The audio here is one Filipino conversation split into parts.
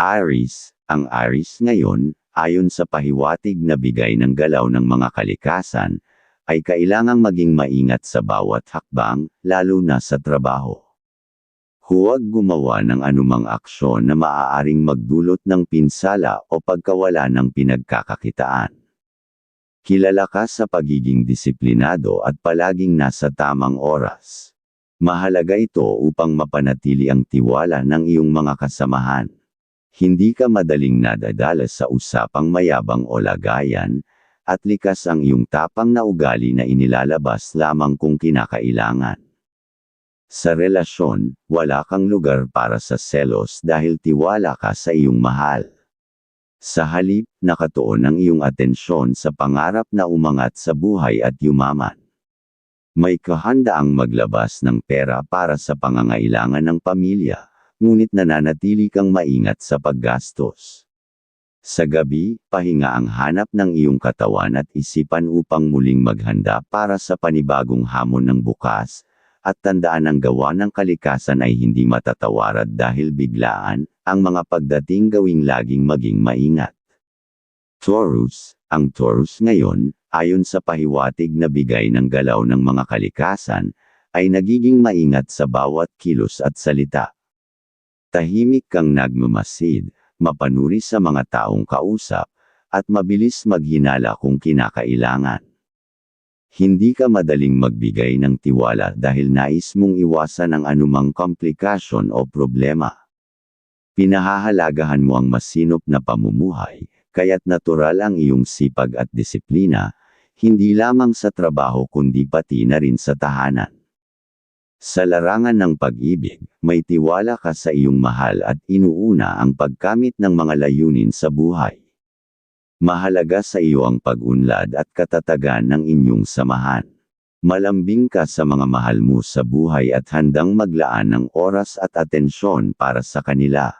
Aries, ang Aries ngayon, ayon sa pahiwatig na bigay ng galaw ng mga kalikasan, ay kailangang maging maingat sa bawat hakbang, lalo na sa trabaho. Huwag gumawa ng anumang aksyon na maaaring magdulot ng pinsala o pagkawala ng pinagkakakitaan. Kilala ka sa pagiging disiplinado at palaging nasa tamang oras. Mahalaga ito upang mapanatili ang tiwala ng iyong mga kasamahan. Hindi ka madaling nadadala sa usapang mayabang o lagayan, at likas ang iyong tapang na ugali na inilalabas lamang kung kinakailangan. Sa relasyon, wala kang lugar para sa selos dahil tiwala ka sa iyong mahal. Sa halip, nakatuon ang iyong atensyon sa pangarap na umangat sa buhay at yumaman. May kahandaang maglabas ng pera para sa pangangailangan ng pamilya, ngunit nananatili kang maingat sa paggastos. Sa gabi, pahinga ang hanap ng iyong katawan at isipan upang muling maghanda para sa panibagong hamon ng bukas, at tandaan ang gawa ng kalikasan ay hindi matatawarad dahil biglaan, ang mga pagdating gawing laging maging maingat. Taurus, ang Taurus ngayon, ayon sa pahiwatig na bigay ng galaw ng mga kalikasan, ay nagiging maingat sa bawat kilos at salita. Tahimik kang nagmamasid, mapanuri sa mga taong kausap, at mabilis maghinala kung kinakailangan. Hindi ka madaling magbigay ng tiwala dahil nais mong iwasan ang anumang komplikasyon o problema. Pinahahalagahan mo ang masinop na pamumuhay, kaya't natural ang iyong sipag at disiplina, hindi lamang sa trabaho kundi pati na rin sa tahanan. Sa larangan ng pag-ibig, may tiwala ka sa iyong mahal at inuuna ang pagkamit ng mga layunin sa buhay. Mahalaga sa iyo ang pag-unlad at katatagan ng inyong samahan. Malambing ka sa mga mahal mo sa buhay at handang maglaan ng oras at atensyon para sa kanila.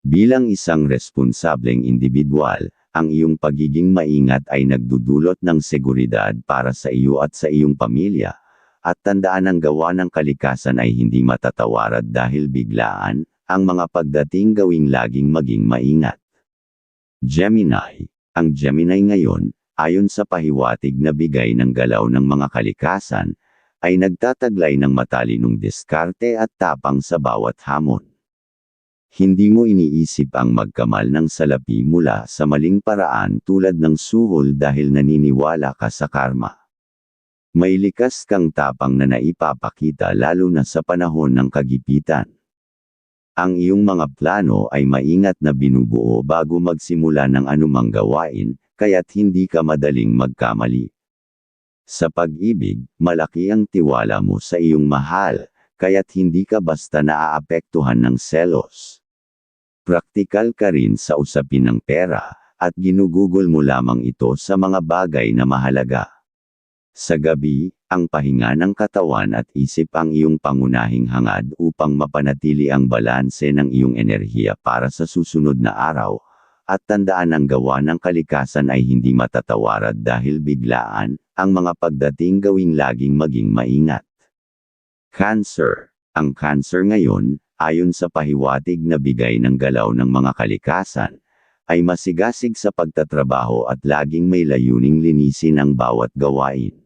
Bilang isang responsableng individual, ang iyong pagiging maingat ay nagdudulot ng seguridad para sa iyo at sa iyong pamilya, at tandaan ang gawa ng kalikasan ay hindi matatawarad dahil biglaan, ang mga pagdating gawing laging maging maingat. Gemini ang Gemini ngayon, ayon sa pahiwatig na bigay ng galaw ng mga kalikasan, ay nagtataglay ng matalinong diskarte at tapang sa bawat hamon. Hindi mo iniisip ang magkamal ng salapi mula sa maling paraan tulad ng suhol dahil naniniwala ka sa karma. May likas kang tapang na naipapakita lalo na sa panahon ng kagipitan. Ang iyong mga plano ay maingat na binubuo bago magsimula ng anumang gawain, kaya't hindi ka madaling magkamali. Sa pag-ibig, malaki ang tiwala mo sa iyong mahal, kaya't hindi ka basta naaapektuhan ng selos. Praktikal ka rin sa usapin ng pera, at ginugugol mo lamang ito sa mga bagay na mahalaga. Sa gabi, ang pahinga ng katawan at isip ang iyong pangunahing hangad upang mapanatili ang balanse ng iyong enerhiya para sa susunod na araw, at tandaan ang gawa ng kalikasan ay hindi matatawarad dahil biglaan, ang mga pagdating gawing laging maging maingat. Cancer Ang cancer ngayon, ayon sa pahiwatig na bigay ng galaw ng mga kalikasan, ay masigasig sa pagtatrabaho at laging may layuning linisin ang bawat gawain.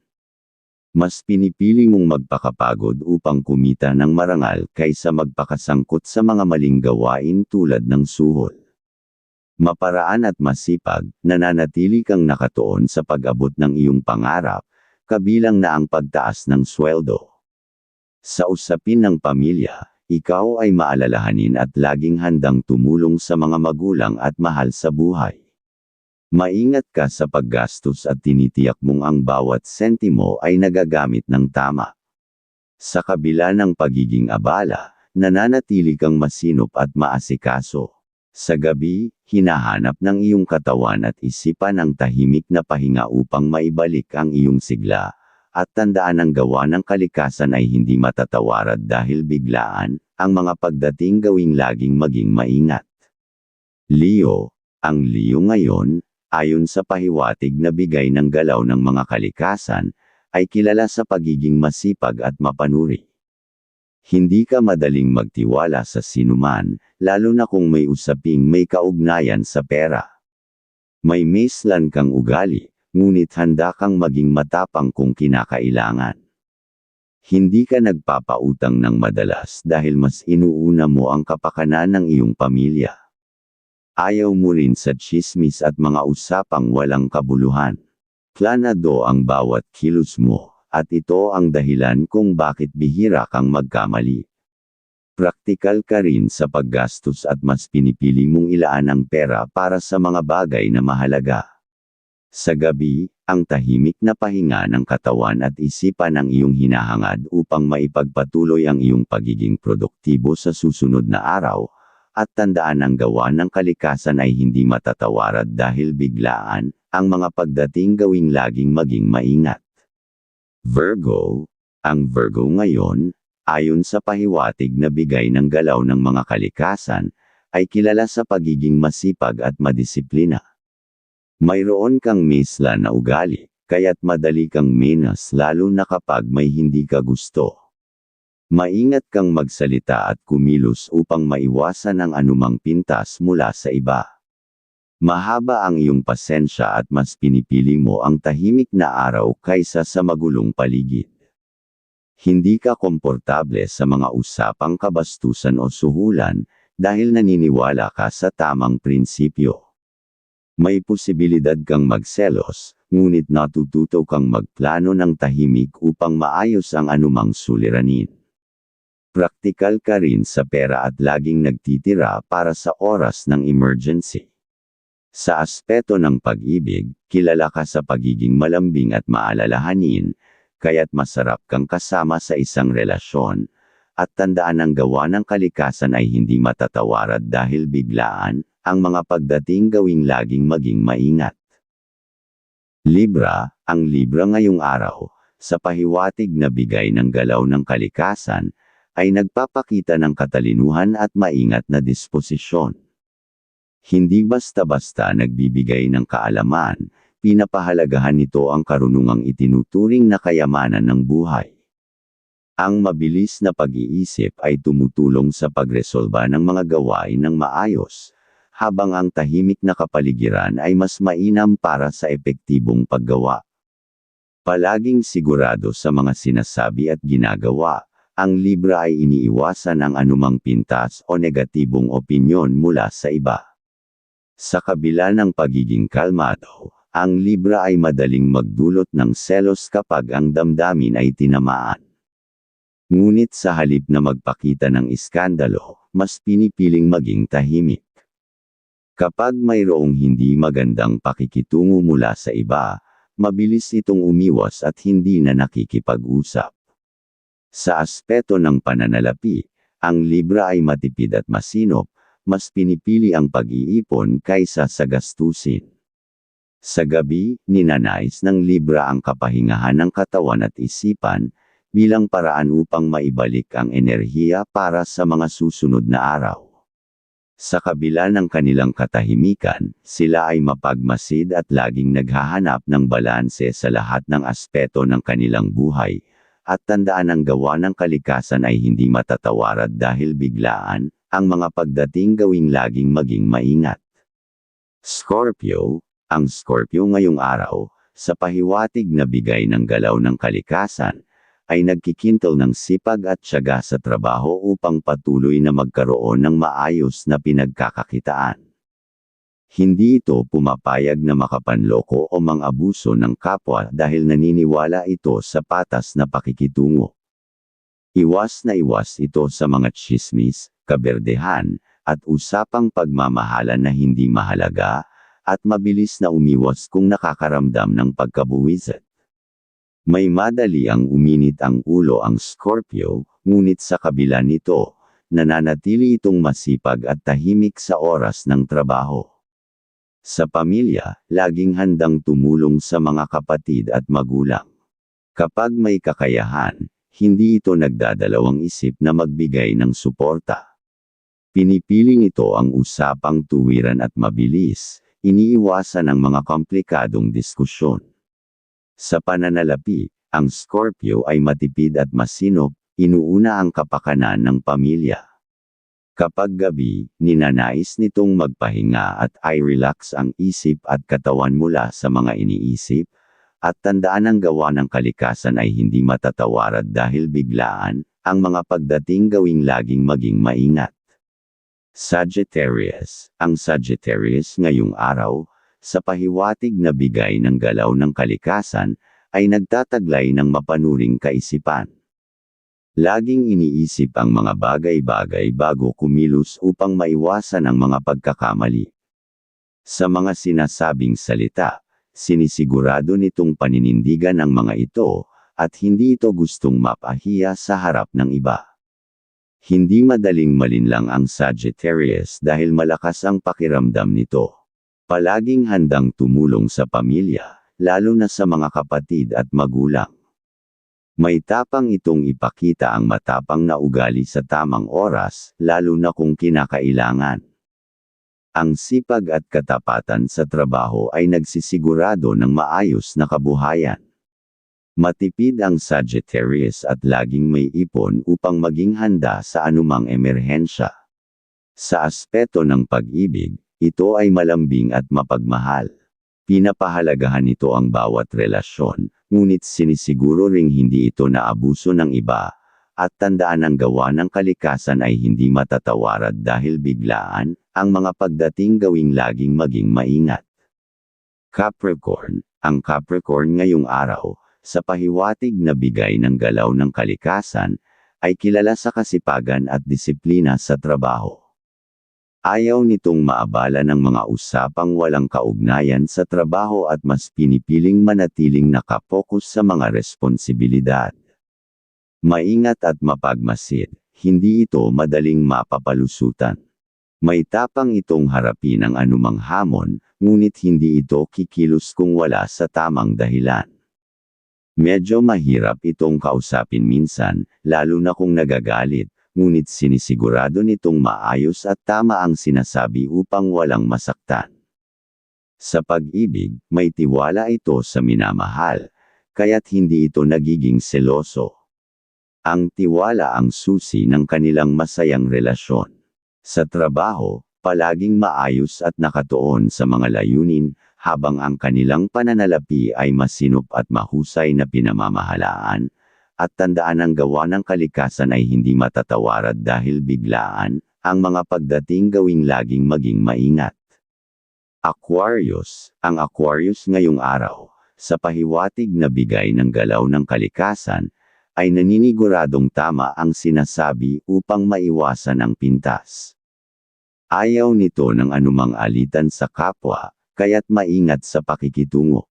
Mas pinipili mong magpakapagod upang kumita ng marangal kaysa magpakasangkot sa mga maling gawain tulad ng suhol. Maparaan at masipag, nananatili kang nakatuon sa pag-abot ng iyong pangarap, kabilang na ang pagtaas ng sweldo. Sa usapin ng pamilya, ikaw ay maalalahanin at laging handang tumulong sa mga magulang at mahal sa buhay. Maingat ka sa paggastos at tinitiyak mong ang bawat sentimo ay nagagamit ng tama. Sa kabila ng pagiging abala, nananatili kang masinop at maasikaso. Sa gabi, hinahanap ng iyong katawan at isipan ang tahimik na pahinga upang maibalik ang iyong sigla. At tandaan ang gawa ng kalikasan ay hindi matatawarad dahil biglaan, ang mga pagdating gawing laging maging maingat. Leo, ang Leo ngayon, ayon sa pahiwatig na bigay ng galaw ng mga kalikasan, ay kilala sa pagiging masipag at mapanuri. Hindi ka madaling magtiwala sa sinuman, lalo na kung may usaping may kaugnayan sa pera. May meslan kang ugali, ngunit handa kang maging matapang kung kinakailangan. Hindi ka nagpapautang ng madalas dahil mas inuuna mo ang kapakanan ng iyong pamilya. Ayaw mo rin sa chismis at mga usapang walang kabuluhan. Planado ang bawat kilos mo, at ito ang dahilan kung bakit bihira kang magkamali. Praktikal ka rin sa paggastos at mas pinipili mong ilaan ang pera para sa mga bagay na mahalaga. Sa gabi, ang tahimik na pahinga ng katawan at isipan ang iyong hinahangad upang maipagpatuloy ang iyong pagiging produktibo sa susunod na araw, at tandaan ang gawa ng kalikasan ay hindi matatawarad dahil biglaan, ang mga pagdating gawing laging maging maingat. Virgo, ang Virgo ngayon, ayon sa pahiwatig na bigay ng galaw ng mga kalikasan, ay kilala sa pagiging masipag at madisiplina. Mayroon kang misla na ugali, kaya't madali kang minas lalo na kapag may hindi ka gusto. Maingat kang magsalita at kumilos upang maiwasan ang anumang pintas mula sa iba. Mahaba ang iyong pasensya at mas pinipili mo ang tahimik na araw kaysa sa magulong paligid. Hindi ka komportable sa mga usapang kabastusan o suhulan, dahil naniniwala ka sa tamang prinsipyo. May posibilidad kang magselos, ngunit natututo kang magplano ng tahimik upang maayos ang anumang suliranin. Praktikal ka rin sa pera at laging nagtitira para sa oras ng emergency. Sa aspeto ng pag-ibig, kilala ka sa pagiging malambing at maalalahanin, kaya't masarap kang kasama sa isang relasyon, at tandaan ang gawa ng kalikasan ay hindi matatawarad dahil biglaan, ang mga pagdating gawing laging maging maingat. Libra, ang Libra ngayong araw, sa pahiwatig na bigay ng galaw ng kalikasan, ay nagpapakita ng katalinuhan at maingat na disposisyon. Hindi basta-basta nagbibigay ng kaalaman, pinapahalagahan nito ang karunungang itinuturing na kayamanan ng buhay. Ang mabilis na pag-iisip ay tumutulong sa pagresolba ng mga gawain ng maayos, habang ang tahimik na kapaligiran ay mas mainam para sa epektibong paggawa. Palaging sigurado sa mga sinasabi at ginagawa, ang Libra ay iniiwasan ang anumang pintas o negatibong opinyon mula sa iba. Sa kabila ng pagiging kalmado, ang Libra ay madaling magdulot ng selos kapag ang damdamin ay tinamaan. Ngunit sa halip na magpakita ng iskandalo, mas pinipiling maging tahimik. Kapag mayroong hindi magandang pakikitungo mula sa iba, mabilis itong umiwas at hindi na nakikipag-usap. Sa aspeto ng pananalapi, ang Libra ay matipid at masinop, mas pinipili ang pag-iipon kaysa sa gastusin. Sa gabi, ninanais ng Libra ang kapahingahan ng katawan at isipan, bilang paraan upang maibalik ang enerhiya para sa mga susunod na araw. Sa kabila ng kanilang katahimikan, sila ay mapagmasid at laging naghahanap ng balanse sa lahat ng aspeto ng kanilang buhay, at tandaan ang gawa ng kalikasan ay hindi matatawarad dahil biglaan, ang mga pagdating gawing laging maging maingat. Scorpio, ang Scorpio ngayong araw, sa pahiwatig na bigay ng galaw ng kalikasan, ay nagkikintal ng sipag at tiyaga sa trabaho upang patuloy na magkaroon ng maayos na pinagkakakitaan. Hindi ito pumapayag na makapanloko o mang-abuso ng kapwa dahil naniniwala ito sa patas na pakikitungo. Iwas na iwas ito sa mga chismis, kaberdehan, at usapang pagmamahala na hindi mahalaga, at mabilis na umiwas kung nakakaramdam ng pagkabuwisit. May madali ang uminit ang ulo ang Scorpio, ngunit sa kabila nito, nananatili itong masipag at tahimik sa oras ng trabaho. Sa pamilya, laging handang tumulong sa mga kapatid at magulang. Kapag may kakayahan, hindi ito nagdadalawang isip na magbigay ng suporta. Pinipiling ito ang usapang tuwiran at mabilis, iniiwasan ang mga komplikadong diskusyon. Sa pananalapi, ang Scorpio ay matipid at masinop, inuuna ang kapakanan ng pamilya. Kapag gabi, ninanais nitong magpahinga at ay relax ang isip at katawan mula sa mga iniisip, at tandaan ang gawa ng kalikasan ay hindi matatawarad dahil biglaan, ang mga pagdating gawing laging maging maingat. Sagittarius, ang Sagittarius ngayong araw, sa pahiwatig na bigay ng galaw ng kalikasan, ay nagtataglay ng mapanuring kaisipan. Laging iniisip ang mga bagay-bagay bago kumilos upang maiwasan ang mga pagkakamali. Sa mga sinasabing salita, sinisigurado nitong paninindigan ang mga ito, at hindi ito gustong mapahiya sa harap ng iba. Hindi madaling malinlang ang Sagittarius dahil malakas ang pakiramdam nito. Palaging handang tumulong sa pamilya, lalo na sa mga kapatid at magulang. May tapang itong ipakita ang matapang na ugali sa tamang oras, lalo na kung kinakailangan. Ang sipag at katapatan sa trabaho ay nagsisigurado ng maayos na kabuhayan. Matipid ang Sagittarius at laging may ipon upang maging handa sa anumang emerhensya. Sa aspeto ng pag-ibig, ito ay malambing at mapagmahal. Pinapahalagahan nito ang bawat relasyon, ngunit sinisiguro ring hindi ito naabuso ng iba, at tandaan ang gawa ng kalikasan ay hindi matatawarad dahil biglaan, ang mga pagdating gawing laging maging maingat. Capricorn, ang Capricorn ngayong araw, sa pahiwatig na bigay ng galaw ng kalikasan, ay kilala sa kasipagan at disiplina sa trabaho. Ayaw nitong maabala ng mga usapang walang kaugnayan sa trabaho at mas pinipiling manatiling nakapokus sa mga responsibilidad. Maingat at mapagmasid, hindi ito madaling mapapalusutan. May tapang itong harapin ang anumang hamon, ngunit hindi ito kikilos kung wala sa tamang dahilan. Medyo mahirap itong kausapin minsan, lalo na kung nagagalit, ngunit sinisigurado nitong maayos at tama ang sinasabi upang walang masaktan. Sa pag-ibig, may tiwala ito sa minamahal, kaya't hindi ito nagiging seloso. Ang tiwala ang susi ng kanilang masayang relasyon. Sa trabaho, palaging maayos at nakatuon sa mga layunin, habang ang kanilang pananalapi ay masinop at mahusay na pinamamahalaan, at tandaan ang gawa ng kalikasan ay hindi matatawarad dahil biglaan, ang mga pagdating gawing laging maging maingat. Aquarius, ang Aquarius ngayong araw, sa pahiwatig na bigay ng galaw ng kalikasan, ay naniniguradong tama ang sinasabi upang maiwasan ang pintas. Ayaw nito ng anumang alitan sa kapwa, kaya't maingat sa pakikitungo.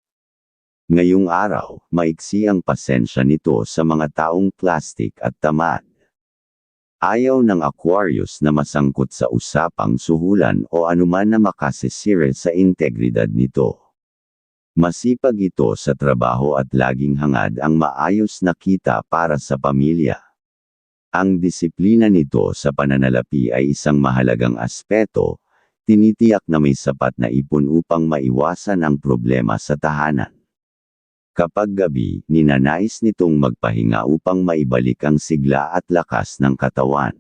Ngayong araw, maiksi ang pasensya nito sa mga taong plastic at tamad. Ayaw ng Aquarius na masangkot sa usapang suhulan o anuman na makasisire sa integridad nito. Masipag ito sa trabaho at laging hangad ang maayos na kita para sa pamilya. Ang disiplina nito sa pananalapi ay isang mahalagang aspeto, tinitiyak na may sapat na ipon upang maiwasan ang problema sa tahanan. Kapag gabi, ninanais nitong magpahinga upang maibalik ang sigla at lakas ng katawan.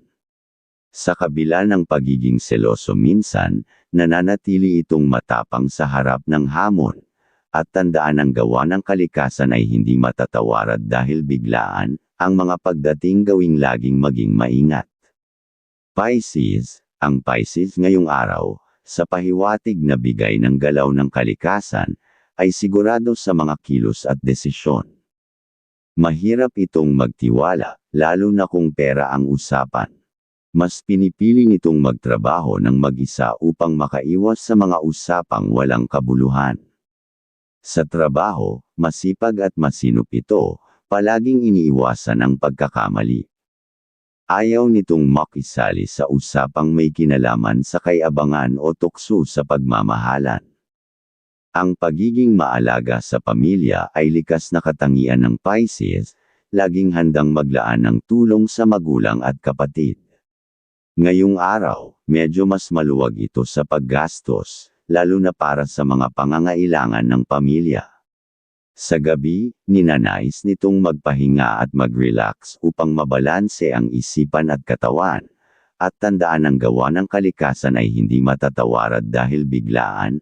Sa kabila ng pagiging seloso minsan, nananatili itong matapang sa harap ng hamon. At tandaan ang gawa ng kalikasan ay hindi matatawarad dahil biglaan, ang mga pagdating gawing laging maging maingat. Pisces, ang Pisces ngayong araw, sa pahiwatig na bigay ng galaw ng kalikasan, ay sigurado sa mga kilos at desisyon. Mahirap itong magtiwala, lalo na kung pera ang usapan. Mas pinipili nitong magtrabaho ng mag-isa upang makaiwas sa mga usapang walang kabuluhan. Sa trabaho, masipag at masinop ito, palaging iniiwasan ang pagkakamali. Ayaw nitong makisali sa usapang may kinalaman sa kayabangan o tukso sa pagmamahalan. Ang pagiging maalaga sa pamilya ay likas na katangian ng Pisces, laging handang maglaan ng tulong sa magulang at kapatid. Ngayong araw, medyo mas maluwag ito sa paggastos, lalo na para sa mga pangangailangan ng pamilya. Sa gabi, ninanais nitong magpahinga at mag-relax upang mabalanse ang isipan at katawan. At tandaan ang gawa ng kalikasan ay hindi matatawarad dahil biglaan,